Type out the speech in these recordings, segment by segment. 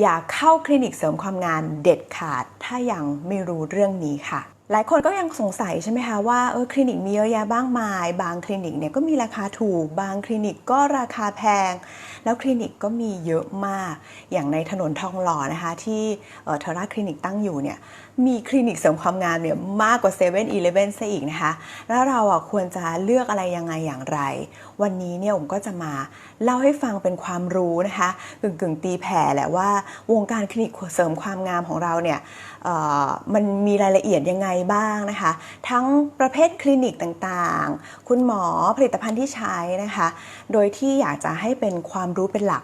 อย่าเข้าคลินิกเสริมความงามเด็ดขาด ถ้ายังไม่รู้เรื่องนี้ค่ะ หลายคนก็ยังสงสัยใช่ไหมคะว่าเออคลินิกมีเยอะแยะบ้างมาย บางคลินิกเนี่ยก็มีราคาถูก บางคลินิกก็ราคาแพง แล้วคลินิกก็มีเยอะมาก อย่างในถนนทองหล่อนะคะ ที่เทอร่าคลินิกตั้งอยู่เนี่ย มีคลินิกเสริมความงามเนี่ยมากกว่า7 e เ e ่ e อซะอีกนะคะ แล้วเราอะควรจะเลือกอะไรยังไงอย่างไร วันนี้เนี่ยผมก็จะมาเล่าให้ฟังเป็นความรู้นะคะกึ่งกึ่งตีแผ่แหละว่า วงการคลินิกเสริมความงามของเราเนี่ยมันมีรายละเอียดยังไงบ้างนะคะ ทั้งประเภทคลินิกต่างๆ คุณหมอผลิตภัณฑ์ที่ใช้นะคะ โดยที่อยากจะให้เป็นความรู้เป็นหลัก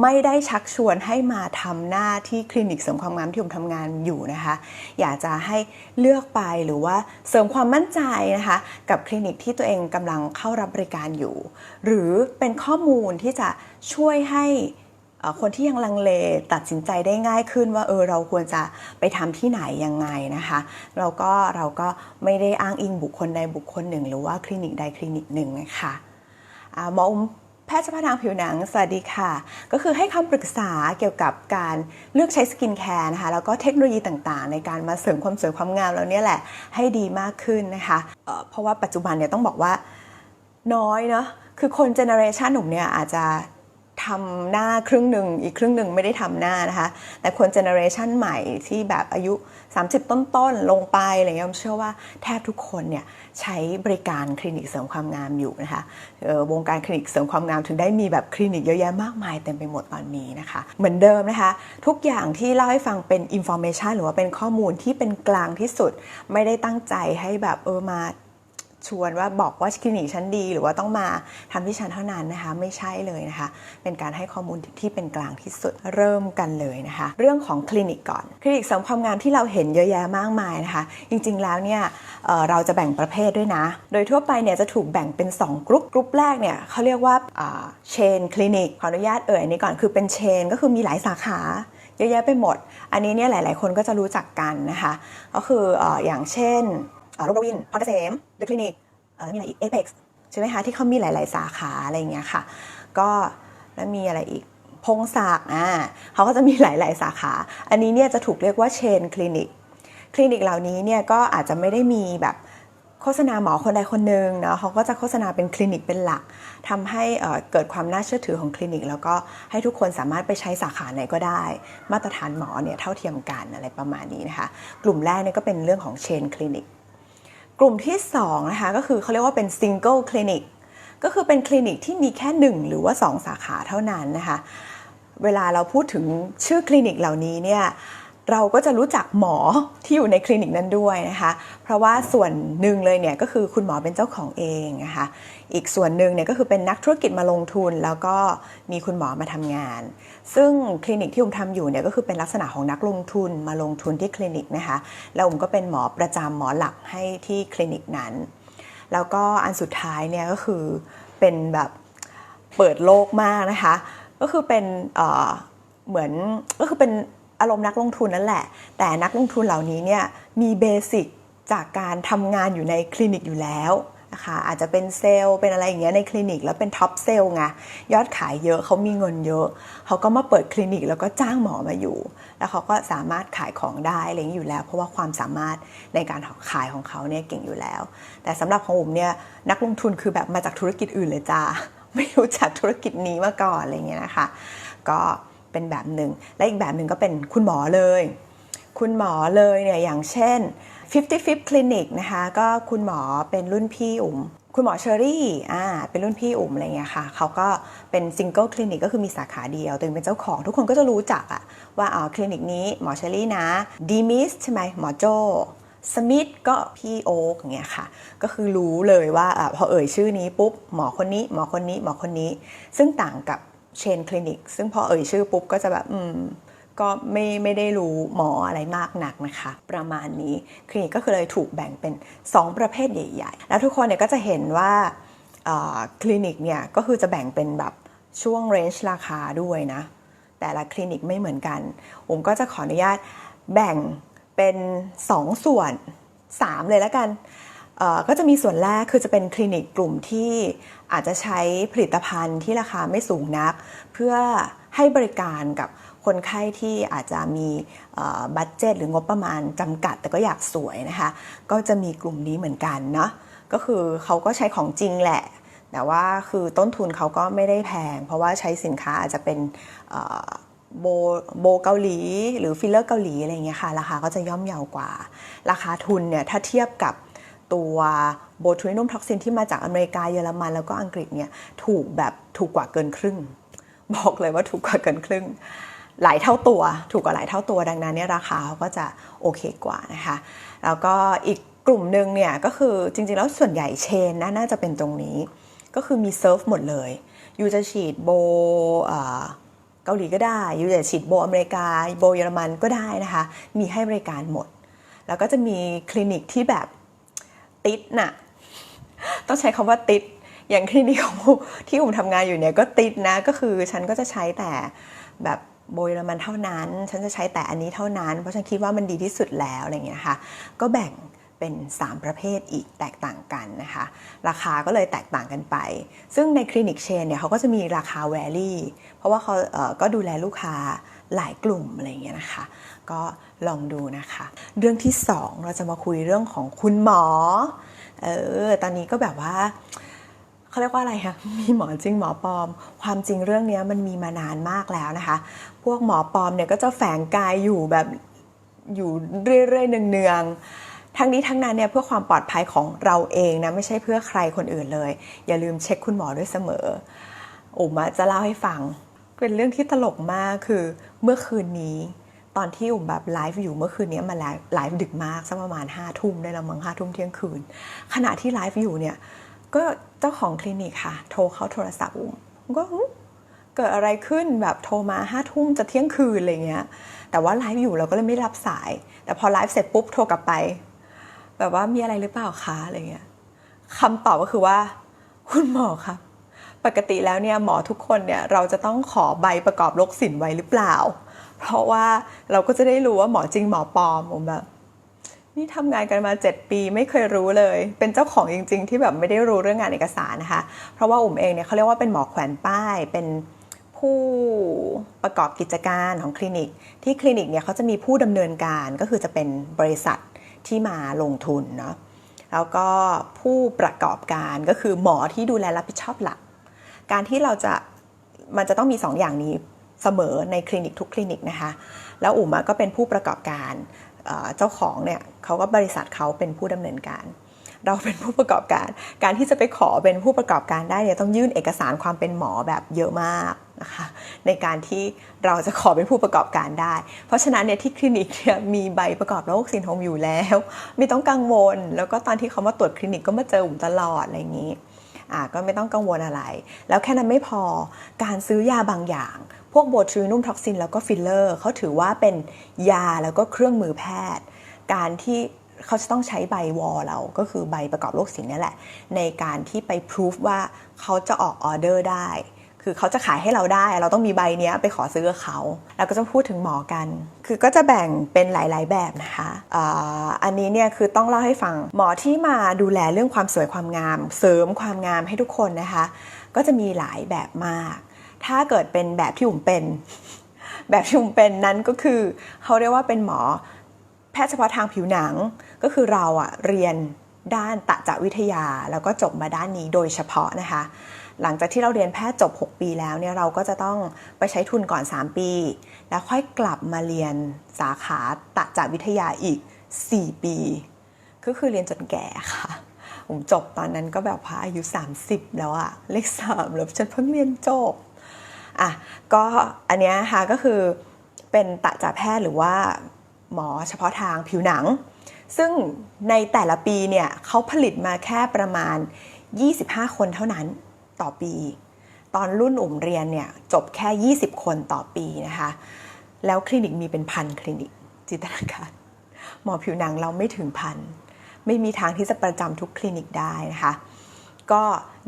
ไม่ได้ชักชวนให้มาทำหน้าที่คลินิกเสริมความงามที่ผมทำงานอยู่นะคะ อยากจะให้เลือกไปหรือว่าเสริมความมั่นใจนะคะ กับคลินิกที่ตัวเองกำลังเข้ารับบริการอยู่ หรือเป็นข้อมูลที่จะช่วยให้คนที่ยังลังเลตัดสินใจได้ง่ายขึ้นว่าเออเราควรจะไปทำที่ไหนยังไงนะคะเราก็เราก็ไม่ได้อ้างอิงบุคคลใดบุคคลหนึ่ง หรือว่าคลินิกใดคลินิกหนึ่งนะคะอ่าหมออุ้ม พทย์เฉพาะทางผิวหนัง สวัสดีค่ะ ก็คือให้คำปรึกษาเกี่ยวกับการเลือกใช้สกินแคร์นะคะ แล้วก็เทคโนโลยีต่างๆ ในการมาเสริมความสวยความงามแล้วเนี่ยแหละให้ดีมากขึ้นนะคะเเพราะว่าปัจจุบันเนี่ยต้องบอกว่าน้อยเนาะ คือคนเจเนอเรชันหนุ่มเนี่ยอาจจะทำหน้าครึ่งหนึ่งอีกครึ่งหนึ่งไม่ได้ทำหน้านะคะ แต่คนเจเนอเรชันใหม่ที่แบบอายุ 30 ต้นๆ ลงไปอะไรเงี้ยผมเชื่อว่าแทบทุกคนเนี่ยใช้บริการคลินิกเสริมความงามอยู่นะคะออวงการคลินิกเสริมความงามถึงได้มีแบบคลินิกเยอะแยะมากมายเต็มไปหมดตอนนี้นะคะ เหมือนเดิมนะคะ ทุกอย่างที่เล่าให้ฟังเป็นอินโฟเมชันหรือว่าเป็นข้อมูลที่เป็นกลางที่สุด ไม่ได้ตั้งใจให้แบบเออมา ชวนว่าบอกว่าคลินิกฉันดี หรือว่าต้องมาทำที่ฉันเท่านั้นนะคะ ไม่ใช่เลยนะคะ เป็นการให้ข้อมูลที่เป็นกลางที่สุดเริ่มกันเลยนะคะ เรื่องของคลินิกก่อนคลินิกเสริมความงามที่เราเห็นเยอะแยะมากมายนะคะ จริงๆแล้วเนี่ยเเราจะแบ่งประเภทด้วยนะ โดยทั่วไปเนี่ยจะถูกแบ่งเป็น 2กรุ๊ปกรุ๊ปแรกเนี่ยเขาเรียกว่าเชนคลินิกขออนุญาตเอ่ยนี้ก่อนคือเป็นเชน ก็คือมีหลายสาขาเยอะแยะไปหมด อันนี้เนี่ยหลาย ๆ คนก็จะรู้จักกันนะคะ ก็คือออย่างเช่น โรบวินพอเกษมเดอะคลินิกมีอะไรอีก Apex ใช่ไหมคะที่เขามีหลาย ๆ สาขาอะไรอย่างเงี้ยค่ะ ก็แล้วมีอะไรอีกพงศักดิ์อ่าเขาก็จะมีหลาย ๆ สาขา อันนี้เนี่ยจะถูกเรียกว่าเชนคลินิก คลินิกเหล่านี้เนี่ยก็อาจจะไม่ได้มีแบบโฆษณาหมอคนใดคนหนึ่งเนาะเขาก็จะโฆษณาเป็นคลินิกเป็นหลักทำให้เกิดความน่าเชื่อถือของคลินิก แล้วก็ให้ทุกคนสามารถไปใช้สาขาไหนก็ได้ มาตรฐานหมอเนี่ยเท่าเทียมกันอะไรประมาณนี้นะคะ กลุ่มแรกเนี่ยก็เป็นเรื่องของเชนคลินิก กลุ่มที่2นะคะก็คือเขาเรียกว่าเป็น single clinic ก็คือเป็นคลินิกที่มีแค่ 1 หรือว่า 2 สาขาเท่านั้นนะคะ เวลาเราพูดถึงชื่อคลินิกเหล่านี้เนี่ย เราก็จะรู้จักหมอที่อยู่ในคลินิกนั้นด้วยนะคะ เพราะว่าส่วนหนึ่งเลยเนี่ยก็คือคุณหมอเป็นเจ้าของเองนะคะ อีกส่วนหนึ่งเนี่ยก็คือเป็นนักธุรกิจมาลงทุน แล้วก็มีคุณหมอมาทำงาน ซึ่งคลินิกที่ผมทำอยู่เนี่ยก็คือเป็นลักษณะของนักลงทุนมาลงทุนที่คลินิกนะคะ แล้วผมก็เป็นหมอประจำหมอหลักให้ที่คลินิกนั้น แล้วก็อันสุดท้ายเนี่ยก็คือเป็นแบบเปิดโลกมากนะคะ ก็คือเป็นเเหมือนก็คือเป็น อารมณ์นักลงทุนนั่นแหละ แต่นักลงทุนเหล่านี้เนี่ยมีเบสิกจากการทำงานอยู่ในคลินิกอยู่แล้วนะคะอาจจะเป็นเซลล์เป็นอะไรอย่างเงี้ยในคลินิกแล้วเป็นท็อปเซลล์ไงยอดขายเยอะเขามีเงินเยอะเขาก็มาเปิดคลินิกแล้วก็จ้างหมอมาอยู่ แล้วเขาก็สามารถขายของได้อะไรอย่างี้อยู่แล้ว เพราะว่าความสามารถในการขายของเขาเนี่ยเก่งอยู่แล้ว แต่สำหรับของผมเนี่ยนักลงทุนคือแบบมาจากธุรกิจอื่นเลยจ้าไม่รู้จักธุรกิจนี้มาก่อนอะไรเงี้ยนะคะ ก็ เป็นแบบหนึ่ง และอีกแบบหนึ่งก็เป็นคุณหมอเลย คุณหมอเลยเนี่ยอย่างเช่น 50 50 Clinic นะคะก็คุณหมอเป็นรุ่นพี่อุ๋มคุณหมอเชอรี่อ่าเป็นรุ่นพี่อุ๋มอะไรเงี้ยค่ะเขาก็เป็นซิงเกิลคลินิกก็คือมีสาขาเดียวตัวเองเป็นเจ้าของ ทุกคนก็จะรู้จักอะว่าอ๋อคลินิกนี้หมอเชอรี่นะดีมิสใช่ไหมหมอโจสมิธก็พี่โอ๊กอย่างเงี้ยค่ะ ก็คือรู้เลยว่าอาพอเอ่ยชื่อนี้ปุ๊บหมอคนนี้ หมอคนนี้ หมอคนนี้ ซึ่งต่างกับ เชนคลินิก ซึ่งพอเอ่ยชื่อปุ๊บก็จะแบบอืมก็ไม่ไม่ได้รู้หมออะไรมากหนักนะคะ ประมาณนี้คลินิกก็คือเลยถูกแบ่งเป็น 2 ประเภทใหญ่ ๆ แล้วทุกคนเนี่ยก็จะเห็นว่าคลินิกเนี่ยก็คือจะแบ่งเป็นแบบช่วงเรนจ์ราคาด้วยนะ แต่ละคลินิกไม่เหมือนกัน ผมก็จะขออนุญาตแบ่งเป็น 2 ส่วน 3 เลยแล้วกันก็จะมีส่วนแรกคือจะเป็นคลินิกกลุ่มที่ อาจจะใช้ผลิตภัณฑ์ที่ราคาไม่สูงนัก เพื่อให้บริการกับคนไข้ที่อาจจะมีบัตเจตหรืองบประมาณจำกัด แต่ก็อยากสวยนะคะ ก็จะมีกลุ่มนี้เหมือนกันเนาะก็คือเขาก็ใช้ของจริงแหละ แต่ว่าคือต้นทุนเขาก็ไม่ได้แพง เพราะว่าใช้สินค้าอาจจะเป็นโบโบเกาหลี หรือฟิลเลอร์เกาหลีอะไรเงี้ยค่ะ ราคาก็จะย่อมเยาวกว่า ราคาทุนเนี่ยถ้าเทียบกับ ตัวโบทูลินุมท็อกซินที่มาจากอเมริกาเยอรมันแล้วก็อังกฤษเนี่ยถูกแบบถูกกว่าเกินครึ่ง บอกเลยว่าถูกกว่าเกินครึ่ง หลายเท่าตัว ถูกกว่าหลายเท่าตัวดังนั้นเนี่ยราคาเขาก็จะโอเคกว่านะคะ แล้วก็อีกกลุ่มหนึ่งเนี่ยก็คือจริงๆแล้วส่วนใหญ่เชนนะน่าจะเป็นตรงนี้ ก็คือมีเซิร์ฟหมดเลยยูจะฉีดโบเอ่อเกาหลีก็ได้ยูจะฉีดโบอเมริกาโบเยอรมันก็ได้นะคะ มีให้บริการหมด แล้วก็จะมีคลินิกที่แบบ ติดน่ะต้องใช้คำว่าติด อย่างคลินิกของที่อุ้มทำงานอยู่เนี่ยก็ติดนะก็คือฉันก็จะใช้แต่แบบโบยละมันเท่านั้น ฉันจะใช้แต่อันนี้เท่านั้น เพราะฉันคิดว่ามันดีที่สุดแล้วอะไรเงี้ยค่ะ ก็แบ่ง เป็น 3 ประเภทอีกแตกต่างกันนะคะ ราคาก็เลยแตกต่างกันไป ซึ่งในคลินิกเชนเนี่ยเขาก็จะมีราคาแวรี่ เพราะว่าเขาเก็ดูแลลูกค้าหลายกลุ่มอะไรเงี้ยนะคะ ก็ลองดูนะคะ เรื่องที่ 2 เราจะมาคุยเรื่องของคุณหมอ เออ ตอนนี้ก็แบบว่าเขาเรียกว่าอะไรคะ มีหมอจริงหมอปลอม ความจริงเรื่องนี้มันมีมานานมากแล้วนะคะ พวกหมอปลอมเนี่ยก็จะแฝงกายอยู่แบบอยู่เรื่อยๆเนืองๆ ทั้งนี้ทั้งนั้นเนี่ยเพื่อความปลอดภัยของเราเองนะไม่ใช่เพื่อใครคนอื่นเลย อย่าลืมเช็คคุณหมอด้วยเสมออุ๋มจะเล่าให้ฟัง เป็นเรื่องที่ตลกมากคือเมื่อคืนนี้ ตอนที่อุ๋มแบบไลฟ์อยู่เมื่อคืนนี้มาไลฟ์ดึกมากสักประมาณห้าทุ่มได้ล้วมั้งห้าทุ่มเที่ยงคืน ขณะที่ไลฟ์อยู่เนี่ยก็เจ้าของคลินิกค่ะ โทรเข้าโทรศัพท์อุ้มก็เกิดอะไรขึ้นแบบโทรมาห้าทุ่มจะเที่ยงคืนอะไรเงี้ยแต่ว่าไลฟ์อยู่เราก็เลยไม่รับสาย แต่พอไลฟ์เสร็จปุ๊บโทรกลับไป แบบว่ามีอะไรหรือเปล่าคะอะไรเงี้ยคำตอบก็คือว่า คุณหมอครับ ปกติแล้วเนี่ยหมอทุกคนเนี่ยเราจะต้องขอใบประกอบโรคศิลป์ไว้หรือเปล่า เพราะว่าเราก็จะได้รู้ว่าหมอจริงหมอปลอมผมแบบนี่ทำงานกันมา 7 ปีไม่เคยรู้เลย เป็นเจ้าของจริง ๆ ที่แบบไม่ได้รู้เรื่องงานเอกสารนะคะ เพราะว่าอุ่มเองเนี่ยเขาเรียกว่าเป็นหมอแขวนป้าย เป็นผู้ประกอบกิจการของคลินิก ที่คลินิกเนี่ยเขาจะมีผู้ดำเนินการก็คือจะเป็นบริษัท ที่มาลงทุนเนาะแล้วก็ผู้ประกอบการก็คือหมอที่ดูแลรับผิดชอบหลัก การที่เราจะมันจะต้องมี2ออย่างนี้เสมอในคลินิกทุกคลินิกนะคะ แล้วอุ๋มก็เป็นผู้ประกอบการเอ่อเจ้าของเนี่ยเขาก็บริษัทเขาเป็นผู้ดำเนินการ เราเป็นผู้ประกอบการ การที่จะไปขอเป็นผู้ประกอบการได้เนี่ยต้องยื่นเอกสารความเป็นหมอแบบเยอะมาก นะคะในการที่เราจะขอเป็นผู้ประกอบการได้ เพราะฉะนั้นเนี่ยที่คลินิกเนี่ยมีใบประกอบโรคซินโทรมอยู่แล้ว ไม่ต้องกังวล แล้วก็ตอนที่เขามาตรวจคลินิกก็มาเจออุ๋มตลอดอะไรอย่างนี้อ่าก็ไม่ต้องกังวลอะไร แล้วแค่นั้นไม่พอการซื้อยาบางอย่าง พวกโบทรินุ่มท็อกซินแล้วก็ฟิลเลอร์เขาถือว่าเป็นยาแล้วก็เครื่องมือแพทย์ การที่เขาจะต้องใช้ใบวอลเราก็คือใบประกอบโรคศิลป์นี่แหละ ในการที่ไปพิสูจว่าเขาจะออกออเดอร์ได้ คือเขาจะขายให้เราได้ เราต้องมีใบเนี้ยไปขอซื้อเขา แล้วก็จะพูดถึงหมอกัน คือก็จะแบ่งเป็นหลาย ๆ แบบนะคะออันนี้เนี่ยคือต้องเล่าให้ฟังหมอที่มาดูแลเรื่องความสวยความงาม เสริมความงามให้ทุกคนนะคะ ก็จะมีหลายแบบมาก ถ้าเกิดเป็นแบบที่ผมเป็น แบบที่ผมเป็นนั้นก็คือเขาเรียกว่าเป็นหมอแพทย์เฉพาะทางผิวหนังก็คือเราอะเรียนด้านตะจวิทยา แล้วก็จบมาด้านนี้โดยเฉพาะนะคะ หลังจากที่เราเรียนแพทย์จบ 6 ปีแล้วเนี่ยเราก็จะต้องไปใช้ทุนก่อน 3 ปี แล้วค่อยกลับมาเรียนสาขาตะจาวิทยาอีก 4 ปี ก็คือเรียนจนแก่ค่ะ ผมจบตอนนั้นก็แบบพาอายุ 30 แล้วอะเลขสามแล้วฉันเพิ่งเรียนจบอะก็อันเนี้ยนะคะก็คือเป็นตะจาแพทย์หรือว่าหมอเฉพาะทางผิวหนัง ซึ่งในแต่ละปีเนี่ยเขาผลิตมาแค่ประมาณ 25 คนเท่านั้น ต่อปี ตอนรุ่นอุ่มเรียนเนี่ยจบแค่ 20 คนต่อปีนะคะ แล้วคลินิกมีเป็นพันคลินิกจิตนาการหมอผิวหนังเราไม่ถึงพันไม่มีทางที่จะประจำทุกคลินิกได้นะคะก็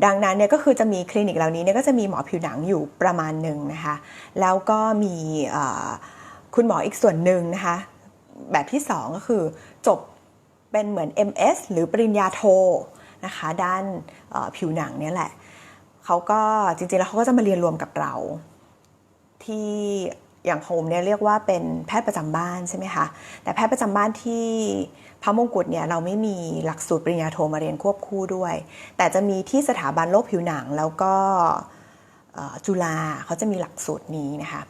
ดังนั้นเนี่ยก็คือจะมีคลินิกเหล่านี้เนี่ยก็จะมีหมอผิวหนังอยู่ประมาณหนึ่งนะคะแล้วก็มีคุณหมออีกส่วนหนึ่งนะคะแบบที่ 2 ก็คือจบเป็นเหมือน MS หรือปริญญาโทนะคะด้านผิวหนังเนี่ยแหละ เขาก็จริงๆแล้วเขาก็จะมาเรียนรวมกับเรา ที่อย่างโฮมเนี่ยเรียกว่าเป็นแพทย์ประจำบ้านใช่ไหมคะแต่แพทย์ประจำบ้านที่พระมงกุฎเนี่ยเราไม่มีหลักสูตรปริญญาโทมาเรียนควบคู่ด้วย แต่จะมีที่สถาบันโรคผิวหนังแล้วก็จุฬาเขาจะมีหลักสูตรนี้นะคะ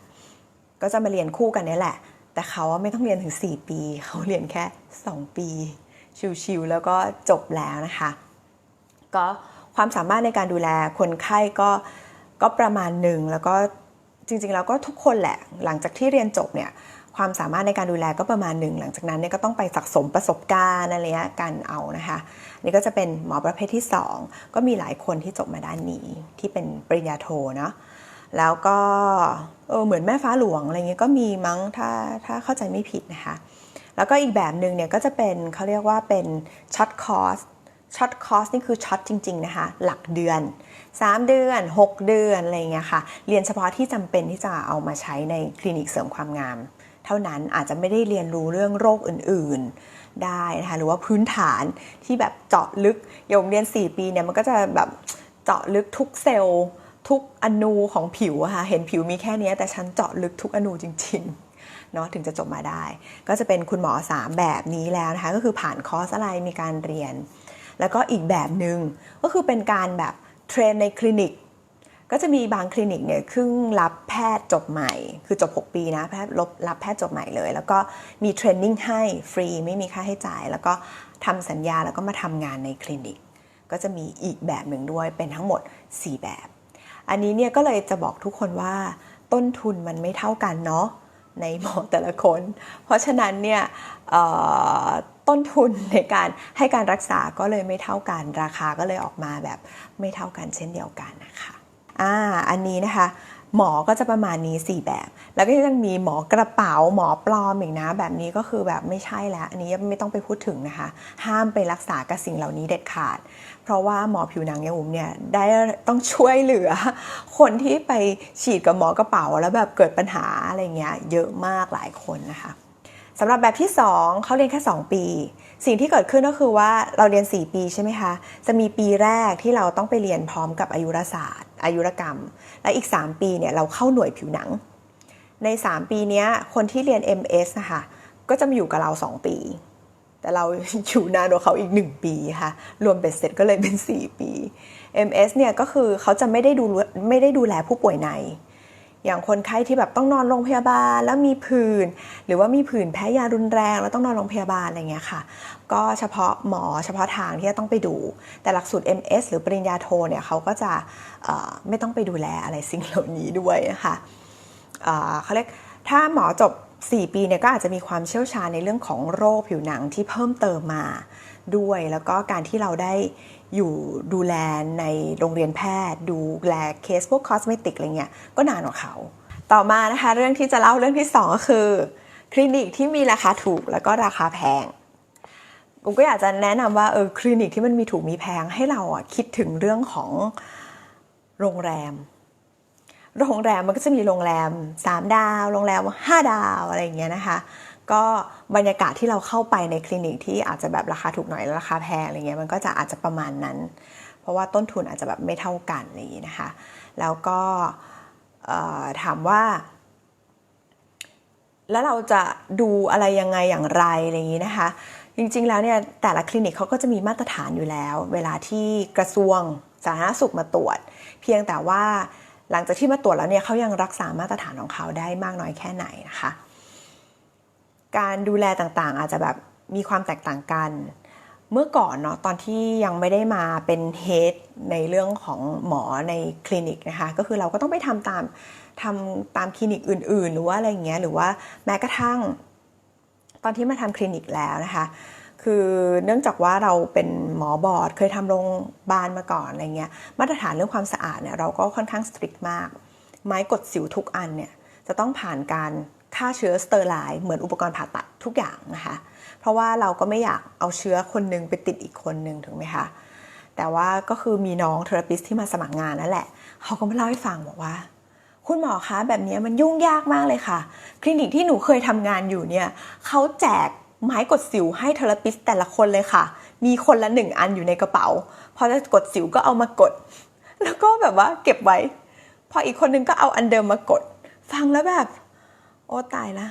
ก็จะมาเรียนคู่กันนี่แหละ แต่เขาว่าไม่ต้องเรียนถึง 4 ปี เขาเรียนแค่ 2 ปี ชิวๆแล้วก็จบแล้วนะคะ ก็ ความสามารถในการดูแลคนไข้ก็ก็ประมาณหนึ่งแล้วก็จริงๆแล้วก็ทุกคนแหละ หลังจากที่เรียนจบเนี่ยความสามารถในการดูแลก็ประมาณหนึ่งหลังจากนั้นเนี่ยก็ต้องไปสะสมประสบการณ์อะไรเงี้ยกันเอานะคะ นี่ก็จะเป็นหมอประเภทที่ 2 ก็มีหลายคนที่จบมาด้านนี้ที่เป็นปริญญาโทเนาะแล้วก็เออเหมือนแม่ฟ้าหลวงอะไรเงี้ยก็มีมั้งถ้าถ้าเข้าใจไม่ผิดนะคะ แล้วก็อีกแบบหนึ่งเนี่ยก็จะเป็นเขาเรียกว่าเป็นช็อตคอร์ส ช็อตคอร์สนี่คือช็อตจริง ๆ นะคะ หลักเดือน 3 เดือน 6 เดือนอะไรเงี้ยค่ะ เรียนเฉพาะที่จำเป็นที่จะเอามาใช้ในคลินิกเสริมความงาม เท่านั้นอาจจะไม่ได้เรียนรู้เรื่องโรคอื่นๆได้นะคะหรือว่าพื้นฐานที่แบบเจาะลึกอย่างเรียน 4 ปีเนี่ยมันก็จะแบบเจาะลึกทุกเซลล์ทุกอนูของผิวค่ะเห็นผิวมีแค่เนี้ยแต่ฉันเจาะลึกทุกอนูจริงๆเนาะถึงจะจบมาได้ ก็จะเป็นคุณหมอ 3 แบบนี้แล้วนะคะก็คือผ่านคอร์สอะไรมีการเรียน แล้วก็อีกแบบหนึ่งก็คือเป็นการแบบเทรนในคลินิก ก็จะมีบางคลินิกเนี่ยครึ่งรับแพทย์จบใหม่ คือจบ 6 ปีนะแพทย์รับแพทย์จบใหม่เลย แล้วก็มีเทรนนิ่งให้ฟรีไม่มีค่าให้จ่าย แล้วก็ทำสัญญาแล้วก็มาทำงานในคลินิก ก็จะมีอีกแบบหนึ่งด้วยเป็นทั้งหมด 4 แบบ อันนี้เนี่ยก็เลยจะบอกทุกคนว่าต้นทุนมันไม่เท่ากันเนาะในหมอแต่ละคน เพราะฉะนั้นเนี่ย ต้นทุนในการให้การรักษาก็เลยไม่เท่ากัน ราคาก็เลยออกมาแบบไม่เท่ากันเช่นเดียวกันนะคะอ่าอันนี้นะคะหมอก็จะประมาณนี้ 4 แบบ แล้วก็ยังมีหมอกระเป๋าหมอปลอมอีกนะ แบบนี้ก็คือแบบไม่ใช่แล้ว อันนี้ไม่ต้องไปพูดถึงนะคะ ห้ามไปรักษากับสิ่งเหล่านี้เด็ดขาด เพราะว่าหมอผิวหนังอย่างอุ๋มเนี่ยได้ต้องช่วยเหลือ คนที่ไปฉีดกับหมอกระเป๋าแล้วแบบเกิดปัญหาอะไรเงี้ยเยอะมากหลายคนนะคะ สำหรับแบบที่ 2เขาเรียนแค่ 2 ปี สิ่งที่เกิดขึ้นก็คือว่าเราเรียน 4 ปีใช่ไหมคะ จะมีปีแรกที่เราต้องไปเรียนพร้อมกับอายุรศาสตร์ อายุรกรรม และอีก 3 ปีเนี่ยเราเข้าหน่วยผิวหนัง ใน 3 ปีนี้คนที่เรียน MS นะคะก็จะมาอยู่กับเรา 2 ปี แต่เราอยู่นานกว่าเขาอีก 1 ปีค่ะ รวมเบ็ดเสร็จก็เลยเป็น 4 ปี MS เนี่ยก็คือเขาจะไม่ได้ดูไม่ได้ดูแลผู้ป่วยใน อย่างคนไข้ที่แบบต้องนอนโรงพยาบาลแล้วมีผื่นหรือว่ามีผื่นแพ้ยารุนแรง แล้วต้องนอนโรงพยาบาลอะไรเงี้ยค่ะ ก็เฉพาะหมอเฉพาะทางที่จะต้องไปดู แต่หลักสูตร MS หรือปริญญาโทเนี่ยเขาก็จะไม่ต้องไปดูแลอะไรสิ่งเหล่านี้ด้วยนะคะเอ่อเขาเรียกถ้าหมอจบ 4 ปีเนี่ยก็อาจจะมีความเชี่ยวชาญในเรื่องของโรคผิวหนังที่เพิ่มเติมมา ด้วย แล้วก็การที่เราได้อยู่ดูแลในโรงเรียนแพทย์ ดูแลเคสพวกคอสเมติกอะไรเงี้ยก็นานกว่าเขา ต่อมานะคะเรื่องที่จะเล่าเรื่องที่ 2 ก็คือ คลินิกที่มีราคาถูกแล้วก็ราคาแพงผมก็อยากจะแนะนำว่าเออคลินิกที่มันมีถูกมีแพงให้เราอะคิดถึงเรื่องของโรงแรม โรงแรมมันก็จะมีโรงแรม 3 ดาว โรงแรม 5 ดาวอะไรอย่างเงี้ยนะคะ ก็บรรยากาศที่เราเข้าไปในคลินิกที่อาจจะแบบราคาถูกหน่อยแล้วราคาแพงอะไรเงี้ยมันก็จะอาจจะประมาณนั้น เพราะว่าต้นทุนอาจจะแบบไม่เท่ากันอะไรอย่างนี้นะคะ แล้วก็ถามว่า แล้วเราจะดูอะไรยังไงอย่างไรอะไรอย่างนี้นะคะ จริงๆแล้วเนี่ยแต่ละคลินิกเขาก็จะมีมาตรฐานอยู่แล้ว เวลาที่กระทรวงสาธารณสุขมาตรวจ เพียงแต่ว่าหลังจากที่มาตรวจแล้วเนี่ยเขายังรักษามาตรฐานของเขาได้มากน้อยแค่ไหนนะคะ การดูแลต่างๆ อาจจะแบบมีความแตกต่างกัน เมื่อก่อนเนาะตอนที่ยังไม่ได้มาเป็นเฮดในเรื่องของหมอในคลินิกนะคะ ก็คือเราก็ต้องไปทำตามทำตามคลินิกอื่น ๆ หรือว่าอะไรอย่างเงี้ยหรือว่าแม้กระทั่ง ตอนที่มาทำคลินิกแล้วนะคะคือเนื่องจากว่าเราเป็นหมอบอร์ดเคยทำโรงพยาบาลมาก่อนอะไรเงี้ยมาตรฐานเรื่องความสะอาดเนี่ยเราก็ค่อนข้างสตริกมาก ไม้กดสิวทุกอันเนี่ยจะต้องผ่านการ ฆ่าเชื้อสเตอร์ไลน์เหมือนอุปกรณ์ผ่าตัดทุกอย่างนะคะ เพราะว่าเราก็ไม่อยากเอาเชื้อคนหนึงไปติดอีกคนหนึ่งถูกไหมคะ แต่ว่าก็คือมีน้องเทอราปิสที่มาสมัครงานนั่นแหละ เขาก็มาเล่าให้ฟังบอกว่า คุณหมอคะแบบนี้มันยุ่งยากมากเลยค่ะ คลินิกที่หนูเคยทำงานอยู่เนี่ยเขาแจกไม้กดสิวให้เทอราปิสแต่ละคนเลยค่ะ มีคนละหนึ่งอันอยู่ในกระเป๋า พอจะกดสิวก็เอามากด แล้วก็แบบว่าเก็บไว้ พออีกคนนึงก็เอาอันเดิมมากด ฟังแล้วแบบ โอ้ตายละ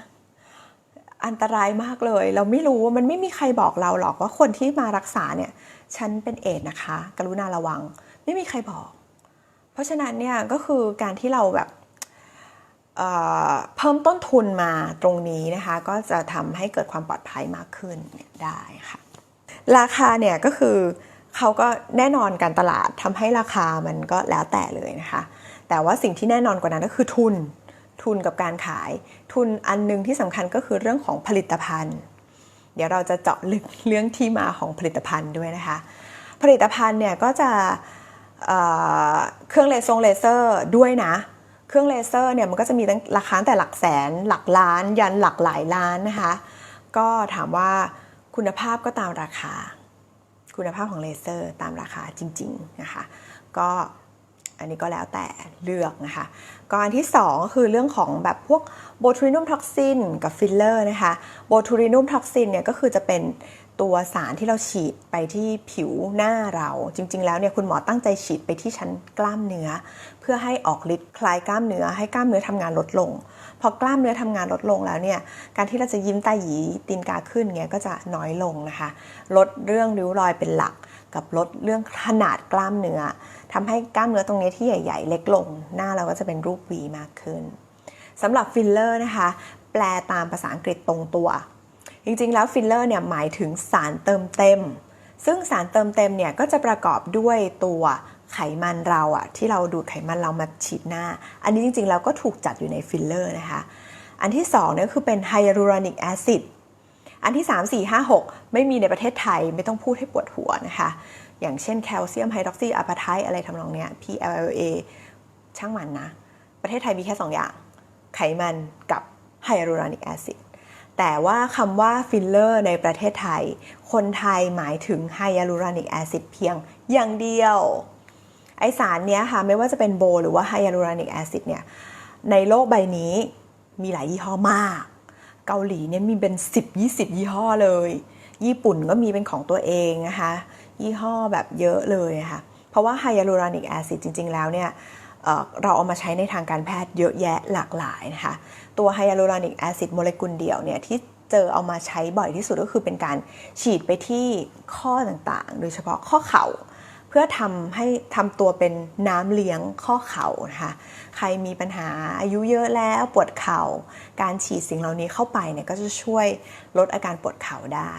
อันตรายมากเลย เราไม่รู้ว่ามันไม่มีใครบอกเราหรอกว่าคนที่มารักษาเนี่ยฉันเป็นเอดนะคะ กรุณาระวัง ไม่มีใครบอก เพราะฉะนั้นเนี่ยก็คือการที่เราแบบเเพิ่มต้นทุนมาตรงนี้นะคะ ก็จะทำให้เกิดความปลอดภัยมากขึ้นนได้ค่ะ ราคาเนี่ยก็คือเขาก็แน่นอนการตลาดทำให้ราคามันก็แล้วแต่เลยนะคะ แต่ว่าสิ่งที่แน่นอนกว่านั้นก็คือทุน ทุนกับการขาย ทุนอันหนึงที่สำคัญก็คือเรื่องของผลิตภัณฑ์ เดี๋ยวเราจะเจาะลึกเรื่องที่มาของผลิตภัณฑ์ด้วยนะคะ ผลิตภัณฑ์เนี่ยก็จะเเครื่องเลเซอร์เลเซอร์ด้วยนะ เครื่องเลเซอร์เนี่ยมันก็จะมีตั้งราคาตั้งแต่หลักแสนหลักล้าน ยันหลักหลายล้านนะคะ ก็ถามว่าคุณภาพก็ตามราคา คุณภาพของเลเซอร์ตามราคาจริง ๆ นะคะ ก็ อันนี้ก็แล้วแต่เลือกนะคะก็อันที่2ก็คือเรื่องของแบบพวกโบทูรินัมท็อกซินกับฟิลเลอร์นะคะโบทูรินัมท็อกซินเนี่ยก็คือจะเป็นตัวสารที่เราฉีดไปที่ผิวหน้าเรา จริง ๆ แล้วเนี่ยคุณหมอตั้งใจฉีดไปที่ชั้นกล้ามเนื้อ เพื่อให้ออกฤทธิ์คลายกล้ามเนื้อ ให้กล้ามเนื้อทำงานลดลง พอกล้ามเนื้อทำงานลดลงแล้วเนี่ยการที่เราจะยิ้มตาหยีตีนกาขึ้นเงี้ยก็จะน้อยลงนะคะ ลดเรื่องริ้วรอยเป็นหลัก กับลดเรื่องขนาดกล้ามเนื้อทำให้กล้ามเนื้อตรงนี้ที่ใหญ่ ๆ เล็กลง หน้าเราก็จะเป็นรูปวีมากขึ้นสำหรับฟิลเลอร์นะคะ แปลตามภาษาอังกฤษตรงตัว จริงๆ แล้วฟิลเลอร์เนี่ยหมายถึงสารเติมเต็ม ซึ่งสารเติมเต็มเนี่ยก็จะประกอบด้วยตัวไขมันเราอะที่เราดูดไขมันเรามาฉีดหน้า อันนี้จริงๆ แล้วก็ถูกจัดอยู่ในฟิลเลอร์นะคะ อันที่2เนี่ยคือเป็นไฮยาลูรอนิกแอซิด อันที่ 3 4 5 6 ไม่มีในประเทศไทยไม่ต้องพูดให้ปวดหัวนะคะ อย่างเช่นแคลเซียมไฮดรอกซีอะปาไทอะไรทำนองเนี้ย PLLA ช่างมันนะ ประเทศไทยมีแค่ 2 อย่าง ไขมันกับไฮยาลูรอนิกแอซิดแต่ว่าคำว่าฟิลเลอร์ในประเทศไทย คนไทยหมายถึงไฮยาลูรอนิกแอซิดเพียงอย่างเดียว ไอสารเนี้ยค่ะไม่ว่าจะเป็นโบหรือว่าไฮยาลูรอนิกแอซิดเนี่ยในโลกใบนี้มีหลายยี่ห้อมาก เกาหลีเนี่ยมีเป็น 10-20 ยี่ห้อเลย ญี่ปุ่นก็มีเป็นของตัวเองนะคะยี่ห้อแบบเยอะเลยนะคะเพราะว่าไฮยาลูรอนิกแอซิดจริง ๆ แล้วเนี่ยเเราเอามาใช้ในทางการแพทย์เยอะแยะหลากหลายนะคะ ตัวไฮยาลูรอนิกแอซิดโมเลกุลเดียวเนี่ยที่เจอเอามาใช้บ่อยที่สุดก็คือเป็นการฉีดไปที่ข้อต่างๆ โดยเฉพาะข้อเข่า พื่อทำให้ทำตัวเป็นน้ำเลี้ยงข้อเข่านะคะใครมีปัญหาอายุเยอะแล้วปวดเข่า การฉีดสิ่งเหล่านี้เข้าไปเนี่ยก็จะช่วยลดอาการปวดเข่าได้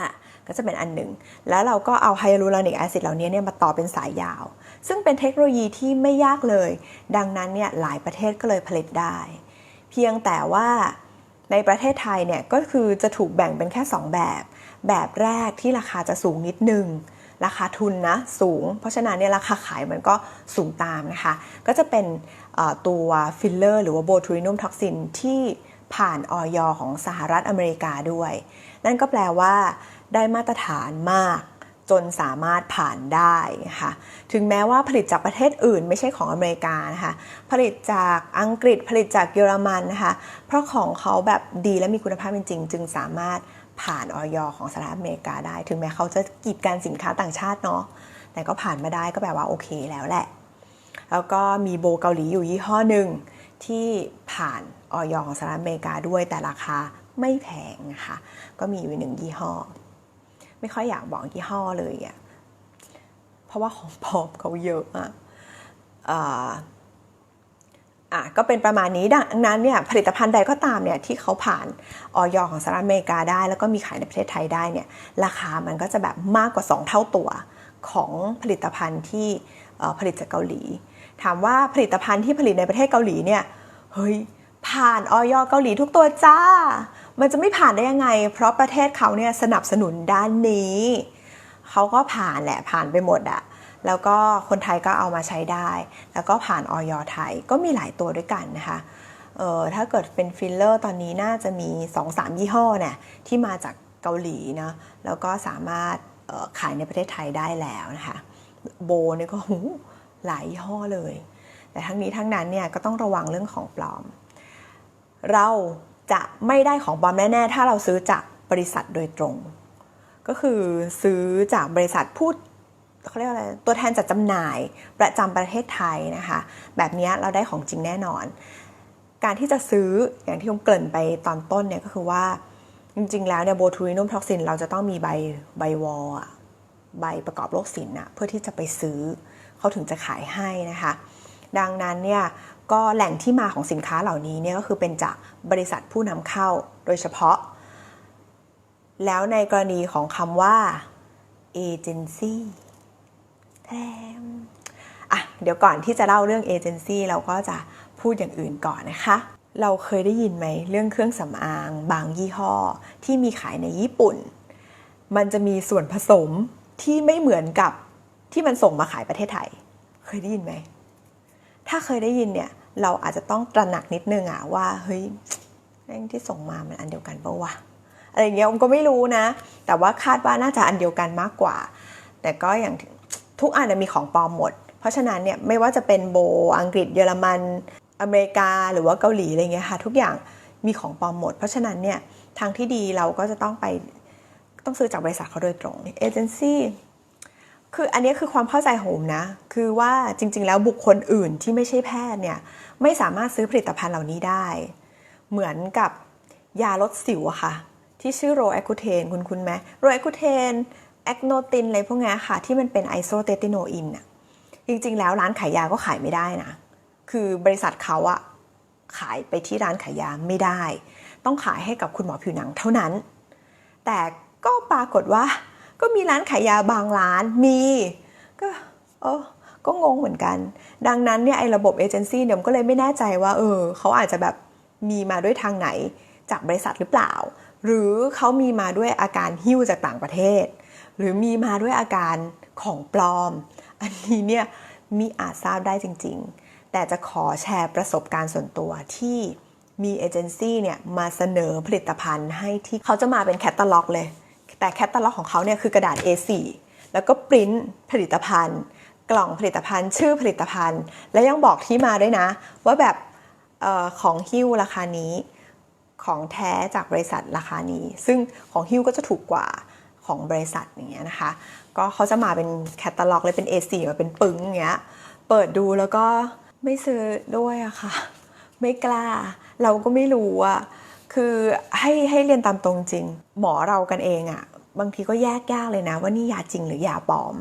อะก็จะเป็นอันหนึ่ง แล้วเราก็เอาไฮยาลูรอนิกแอซิดเหล่านี้เนี่ยมาต่อเป็นสายยาว ซึ่งเป็นเทคโนโลยีที่ไม่ยากเลย ดังนั้นเนี่ยหลายประเทศก็เลยผลิตได้ เพียงแต่ว่าในประเทศไทยเนี่ยก็คือจะถูกแบ่งเป็นแค่ 2 แบบ แบบแรกที่ราคาจะสูงนิดนึง ราคาทุนนะสูง เพราะฉะนั้นเนี่ยราคาขายมันก็สูงตามนะคะ ก็จะเป็นตัวฟิลเลอร์หรือว่าโบทูรินัมท็อกซินที่ผ่านออยของสหรัฐอเมริกาด้วย นั่นก็แปลว่าได้มาตรฐานมากจนสามารถผ่านได้นะคะถึงแม้ว่าผลิตจากประเทศอื่นไม่ใช่ของอเมริกานะคะ ผลิตจากอังกฤษผลิตจากเยอรมันนะคะ เพราะของเขาแบบดีและมีคุณภาพจริงๆ จึงสามารถ ผ่านออยของสหรัฐอเมริกาได้ ถึงแม้เขาจะกีดกันสินค้าต่างชาติเนาะแต่ก็ผ่านมาได้ก็แปลว่าโอเคแล้วแหละ แล้วก็มีโบเกาหลีอยู่ยี่ห้อหนึ่งที่ผ่านออยของสหรัฐอเมริกาด้วยแต่ราคาไม่แพงนะคะก็มีอยู่หนึ่งยี่ห้อ ไม่ค่อยอยากบอกยี่ห้อเลยอะ่ะเพราะว่าของปลอมเขาเยอะอะอ่า อะก็เป็นประมาณนี้ดังนั้นเนี่ยผลิตภัณฑ์ใดก็ตามเนี่ยที่เขาผ่านออยของสหรัฐอเมริกาได้ แล้วก็มีขายในประเทศไทยได้เนี่ยราคามันก็จะแบบมากกว่า 2 เท่าตัวของผลิตภัณฑ์ที่ผลิตจากเกาหลี ถามว่าผลิตภัณฑ์ที่ผลิตในประเทศเกาหลีเนี่ยเฮ้ยผ่านออยเกาหลีทุกตัวจ้า มันจะไม่ผ่านได้ยังไง เพราะประเทศเขาเนี่ยสนับสนุนด้านนี้ เขาก็ผ่านแหละผ่านไปหมดอะ แล้วก็คนไทยก็เอามาใช้ได้ แล้วก็ผ่านออยไทยก็มีหลายตัวด้วยกันนะคะเออถ้าเกิดเป็นฟิลเลอร์ตอนนี้น่าจะมี 2-3 ยี่ห้อเนี่ยที่มาจากเกาหลีนะแล้วก็สามารถออขายในประเทศไทยได้แล้วนะคะโบเนี่ยก็หูหลายยี่ห้อเลย แต่ทั้งนี้ทั้งนั้นเนี่ยก็ต้องระวังเรื่องของปลอม เราจะไม่ได้ของปลอมแน่ๆถ้าเราซื้อจากบริษัทโดยตรง ก็คือซื้อจากบริษัทพูด เขาเรียกอะไรตัวแทนจัดจำหน่ายประจำประเทศไทยนะคะ แบบนี้เราได้ของจริงแน่นอน การที่จะซื้ออย่างที่ผมเกริ่นไปตอนต้นเนี่ยก็คือว่า จริงๆแล้วเนี่ยโบทูลินัมท็อกซินเราจะต้องมีใบใบวอลใบประกอบโรคศิลป์อะเพื่อที่จะไปซื้อเขาถึงจะขายให้นะคะ ดังนั้นเนี่ยก็แหล่งที่มาของสินค้าเหล่านี้เนี่ยก็คือเป็นจากบริษัทผู้นำเข้าโดยเฉพาะ แล้วในกรณีของคำว่าเอเจนซี่แทมอะเดี๋ยวก่อนที่จะเล่าเรื่องเอเจนซี่เราก็จะพูดอย่างอื่นก่อนนะคะ เราเคยได้ยินไหมเรื่องเครื่องสำอาง บางยี่ห้อ ที่มีขายในญี่ปุ่น มันจะมีส่วนผสมที่ไม่เหมือนกับที่มันส่งมาขายประเทศไทย เคยได้ยินไหม ถ้าเคยได้ยินเนี่ยเราอาจจะต้องตระหนักนิดนึงอะว่าเฮ้ยแม่งที่ส่งมามันอันเดียวกันปะวะอะไรอย่างเงี้ยผมก็ไม่รู้นะ แต่ว่าคาดว่าน่าจะอันเดียวกันมากกว่า แต่ก็อย่าง ทุกอันมีของปลอมหมด เพราะฉะนั้นเนี่ยไม่ว่าจะเป็นโบอังกฤษเยอรมันอเมริกาหรือว่าเกาหลีอะไรเงี้ยค่ะทุกอย่างมีของปลอมหมด เพราะฉะนั้นเนี่ยทางที่ดีเราก็จะต้องไปต้องซื้อจากบริษัทเขาโดยตรงเอเจนซี่คืออันนี้คือความเข้าใจของผมนะ คือว่าจริง ๆ แล้วบุคคลอื่นที่ไม่ใช่แพทย์เนี่ยไม่สามารถซื้อผลิตภัณฑ์เหล่านี้ได้ เหมือนกับยาลดสิวอะค่ะ ที่ชื่อโรแอคูเทนคุณคุณไหมโรแอคูเทน แอคโนตินอะไรพวกนี้ค่ะ ที่มันเป็นไอโซเตติโนอินอะจริงๆ แล้วร้านขายยาก็ขายไม่ได้นะ คือบริษัทเขาอะขายไปที่ร้านขายยาไม่ได้ ต้องขายให้กับคุณหมอผิวหนังเท่านั้น แต่ก็ปรากฏว่า ก็มีร้านขายยาบางร้านมีก็เออก็งงเหมือนกัน ดังนั้นเนี่ยไอ้ระบบเอเจนซี่เนี่ยผมก็เลยไม่แน่ใจว่าเออเขาอาจจะแบบมีมาด้วยทางไหนจากบริษัทหรือเปล่า หรือเขามีมาด้วยอาการหิ้วจากต่างประเทศ หรือมีมาด้วยอาการของปลอม อันนี้เนี่ยมีอาจทราบได้จริง ๆ แต่จะขอแชร์ประสบการณ์ส่วนตัวที่มีเอเจนซี่เนี่ยมาเสนอผลิตภัณฑ์ให้ที่เขาจะมาเป็นแคตตาล็อกเลย แต่แคตตาล็อกของเขาเนี่ยคือกระดาษ A4 แล้วก็ปริ้นผลิตภัณฑ์ กล่องผลิตภัณฑ์ ชื่อผลิตภัณฑ์ และยังบอกที่มาด้วยนะ ว่าแบบออของฮิ้วราคานี้ของแท้จากบริษัทราคานี้ ซึ่งของฮิ้วก็จะถูกกว่า ของบริษัทอย่างเงี้ยนะคะ ก็เขาจะมาเป็นแคตตาล็อกเลยเป็น A4 มาเป็นปึ้งอย่างเงี้ย เปิดดูแล้วก็ไม่ซื้อด้วยอะค่ะ ไม่กล้า เราก็ไม่รู้อะคือให้ให้เรียนตามตรงจริง หมอเรากันเองอะบางทีก็แยกยากเลยนะ ว่านี่ยาจริงหรือยาปลอม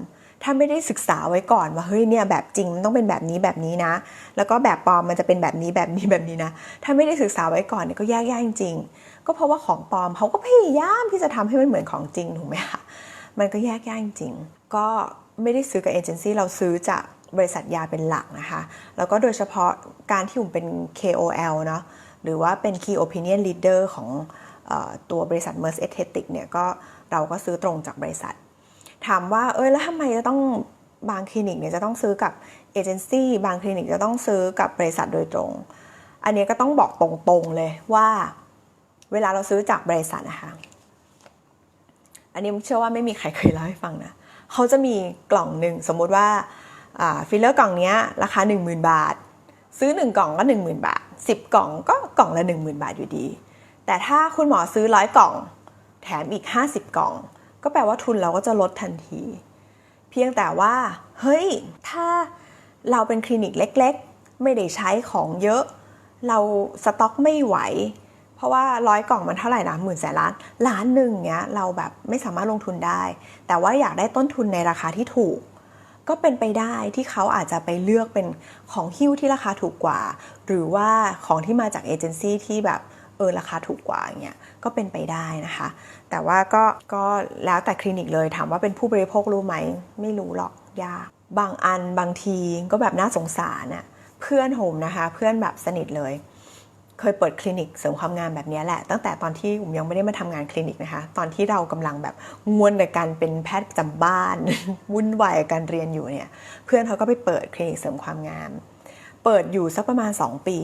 ถ้าไม่ได้ศึกษาไว้ก่อนว่าเฮ้ยเนี่ยแบบจริงมันต้องเป็นแบบนี้แบบนี้นะ แล้วก็แบบปลอมมันจะเป็นแบบนี้แบบนี้แบบนี้นะ ถ้าไม่ได้ศึกษาไว้ก่อนเนี่ยก็แยกยากจริง ๆ ก็เพราะว่าของปลอมเขาก็พยายามที่จะทำให้มันเหมือนของจริงถูกไหมคะมันก็แยกยากจริง ก็ไม่ได้ซื้อกับเอเจนซี่เราซื้อจากบริษัทยาเป็นหลักนะคะ แล้วก็โดยเฉพาะการที่ผมเป็น KOL เนาะหรือว่าเป็น Key Opinion Leader ของอตัวบริษัท Merce Aesthetic เนี่ยก็เราก็ซื้อตรงจากบริษัท ถามว่าเอ้ยแล้วทำไมจะต้องบางคลินิกเนี่ยจะต้องซื้อกับเอเจนซี่บางคลินิกจะต้องซื้อกับบริษัทโดยตรง อันนี้ก็ต้องบอกตรงๆเลยว่าเวลาเราซื้อจากบริษัทนะคะอันนี้เชื่อว่าไม่มีใครเคยเล่าให้ฟังนะเขาจะมีกล่องหนึ่งสมมุติว่าฟิลเลอร์กล่องนี้ราคา 10,000 บาท ซื้อ 1 กล่องก็ 10,000 บาท 10 กล่องก็กล่องละ 10,000 บาทอยู่ดี แต่ถ้าคุณหมอซื้อร้อยกล่อง แถมอีก 50 กล่อง ก็แปลว่าทุนเราก็จะลดทันที เพียงแต่ว่า เฮ้ย ถ้าเราเป็นคลินิกเล็กๆ ไม่ได้ใช้ของเยอะ เราสต็อกไม่ไหว เพราะว่าร้อยกล่องมันเท่าไหร่นะหมื่นแสนล้านล้านหนึ่งเนี้ยเราแบบไม่สามารถลงทุนได้ แต่ว่าอยากได้ต้นทุนในราคาที่ถูก ก็เป็นไปได้ที่เขาอาจจะไปเลือกเป็นของฮิ้วที่ราคาถูกกว่า หรือว่าของที่มาจากเอเจนซี่ที่แบบ เออราคาถูกกว่าอย่างเงี้ยก็เป็นไปได้นะคะ แต่ว่าก็ก็แล้วแต่คลินิกเลยถามว่าเป็นผู้บริโภครู้ไหม ไม่รู้หรอกยากบางอันบางทีก็แบบน่าสงสารน่ะเพื่อนโฮมนะคะ เพื่อนแบบสนิทเลย เคยเปิดคลินิกเสริมความงามแบบนี้แหละ ตั้งแต่ตอนที่ผมยังไม่ได้มาทำงานคลินิกนะคะ ตอนที่เรากำลังแบบงวนกับการเป็นแพทย์ประจำบ้าน วุ่นวายกับการเรียนอยู่เนี่ย เพื่อนเขาก็ไปเปิดคลินิกเสริมความงาม เปิดอยู่สักประมาณ 2 ปี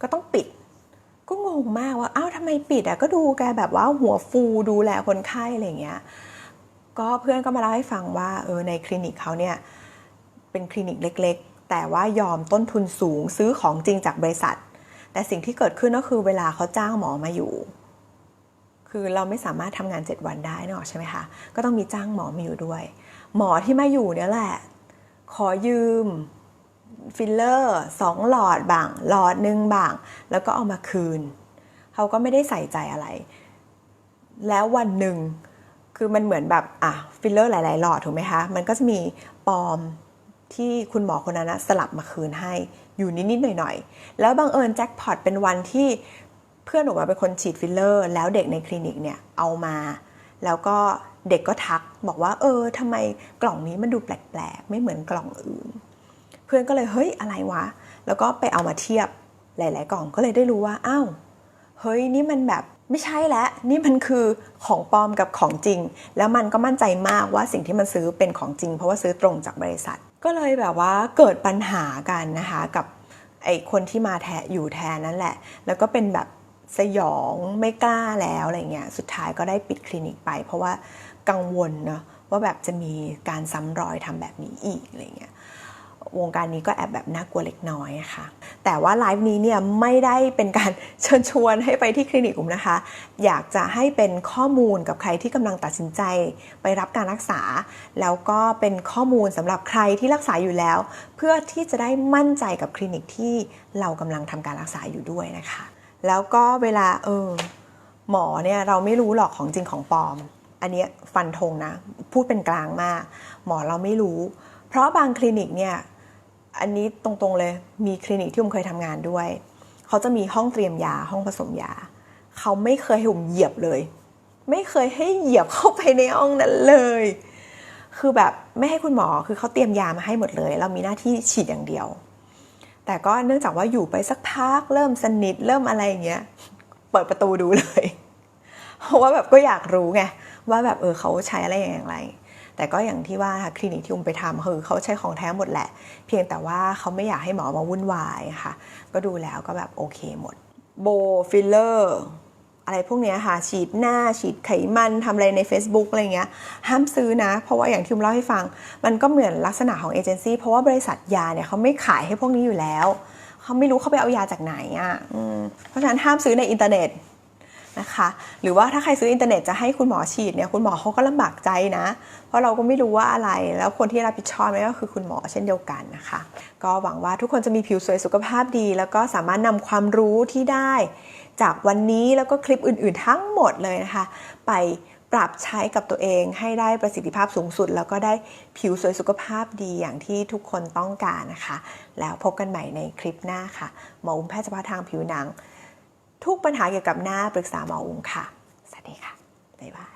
ก็ต้องปิด งมากว่าอ้าวทำไมปิดอะก็ดูแกแบบว่าหัวฟูดูแลคนไข้อะไรเงี้ยก็เพื่อนก็มาเล่าให้ฟังว่าเออในคลินิกเขาเนี่ยเป็นคลินิกเล็กๆ แต่ว่ายอมต้นทุนสูงซื้อของจริงจากบริษัท แต่สิ่งที่เกิดขึ้นก็คือเวลาเขาจ้างหมอมาอยู่ คือเราไม่สามารถทำงาน 7 วันได้เนอะใช่ไหมคะก็ต้องมีจ้างหมอมาอยู่ด้วย หมอที่มาอยู่เนี่ยแหละ ขอยืมฟิลเลอร์สองหลอดบางหลอดหนึ่งบาง แล้วก็เอามาคืน เขาก็ไม่ได้ใส่ใจอะไร แล้ววันหนึ่งคือมันเหมือนแบบอะฟิลเลอร์หลายๆหลอดถูกไหมคะมันก็จะมีปลอมที่คุณหมอคนนั้นนะสลับมาคืนให้อยู่นิด ๆ หน่อย ๆ แล้วบังเอิญแจ็คพอตเป็นวันที่เพื่อนหนูมาเป็นคนฉีดฟิลเลอร์ แล้วเด็กในคลินิกเนี่ยเอามา แล้วก็เด็กก็ทักบอกว่า เออทำไมกล่องนี้มันดูแปลก ๆ ไม่เหมือนกล่องอื่น เพื่อนก็เลยเฮ้ยอะไรวะ แล้วก็ไปเอามาเทียบหลาย ๆ กล่องก็เลยได้รู้ว่าอ้าว เฮ้ยนี่มันแบบไม่ใช่แล้วนี่มันคือของปลอมกับของจริง แล้วมันก็มั่นใจมากว่าสิ่งที่มันซื้อเป็นของจริง เพราะว่าซื้อตรงจากบริษัท ก็เลยแบบว่าเกิดปัญหากันนะคะกับไอ้คนที่มาแทนอยู่แทนนั่นแหละ แล้วก็เป็นแบบสยองไม่กล้าแล้วอะไรเงี้ยสุดท้ายก็ได้ปิดคลินิกไป เพราะว่ากังวลเนาะว่าแบบจะมีการซ้ำรอยทำแบบนี้อีกอะไรเงี้ย วงการนี้ก็แอบแบบน่ากลัวเล็กน้อยค่ะ แต่ว่าไลฟ์นี้เนี่ยไม่ได้เป็นการเชิญชวนให้ไปที่คลินิกผมนะคะ อยากจะให้เป็นข้อมูลกับใครที่กำลังตัดสินใจไปรับการรักษา แล้วก็เป็นข้อมูลสำหรับใครที่รักษาอยู่แล้ว เพื่อที่จะได้มั่นใจกับคลินิกที่เรากำลังทำการรักษาอยู่ด้วยนะคะ แล้วก็เวลาเออหมอเนี่ยเราไม่รู้หรอกของจริงของปลอม อันนี้ฟันธงนะ พูดเป็นกลางมาก หมอเราไม่รู้ เพราะบางคลินิกเนี่ย อันนี้ตรงๆเลยมีคลินิกที่ผมเคยทำงานด้วย เขาจะมีห้องเตรียมยาห้องผสมยา เขาไม่เคยให้ผมเหยียบเลย ไม่เคยให้เหยียบเข้าไปในห้องนั้นเลย คือแบบไม่ให้คุณหมอคือเขาเตรียมยามาให้หมดเลย เรามีหน้าที่ฉีดอย่างเดียว แต่ก็เนื่องจากว่าอยู่ไปสักพักเริ่มสนิทเริ่มอะไรอย่างเงี้ยเปิดประตูดูเลย เพราะว่าแบบก็อยากรู้ไงว่าแบบเออเขาใช้อะไรอย่างไร แต่ก็อย่างที่ว่าค่ะคลินิกที่อุ้มไปทำคือเขาใช้ของแท้หมดแหละ เพียงแต่ว่าเขาไม่อยากให้หมอมาวุ่นวายค่ะ ก็ดูแล้วก็แบบโอเคหมด โบฟิลเลอร์อะไรพวกเนี้ยค่ะฉีดหน้าฉีดไขมันทำอะไรใน Facebook อะไรเงี้ยห้ามซื้อนะ เพราะว่าอย่างที่อุ้มเล่าให้ฟัง มันก็เหมือนลักษณะของเอเจนซี่เพราะว่าบริษัทยาเนี่ยเขาไม่ขายให้พวกนี้อยู่แล้ว เขาไม่รู้เขาไปเอายาจากไหนอะเพราะฉะนั้นห้ามซื้อในอินเทอร์เน็ต นะคะ หรือว่าถ้าใครซื้ออินเทอร์เน็ตจะให้คุณหมอฉีดเนี่ยคุณหมอเขาก็ลำบากใจนะ เพราะเราก็ไม่รู้ว่าอะไร แล้วคนที่รับผิดชอบเนี่ก็คือคุณหมอเช่นเดียวกันนะคะ ก็หวังว่าทุกคนจะมีผิวสวยสุขภาพดี แล้วก็สามารถนำความรู้ที่ได้ จากวันนี้แล้วก็คลิปอื่น ๆ ทั้งหมดเลยนะคะ ไปปรับใช้กับตัวเองให้ได้ประสิทธิภาพสูงสุด แล้วก็ได้ผิวสวยสุขภาพดีอย่างที่ทุกคนต้องการนะคะ แล้วพบกันใหม่ในคลิปหน้าค่ะหมออุ้มแพทย์เฉพาะทางผิวหนัง ทุกปัญหาเกี่ยวกับหน้าปรึกษาหมออุงค่ะ สวัสดีค่ะ บ๊ายบาย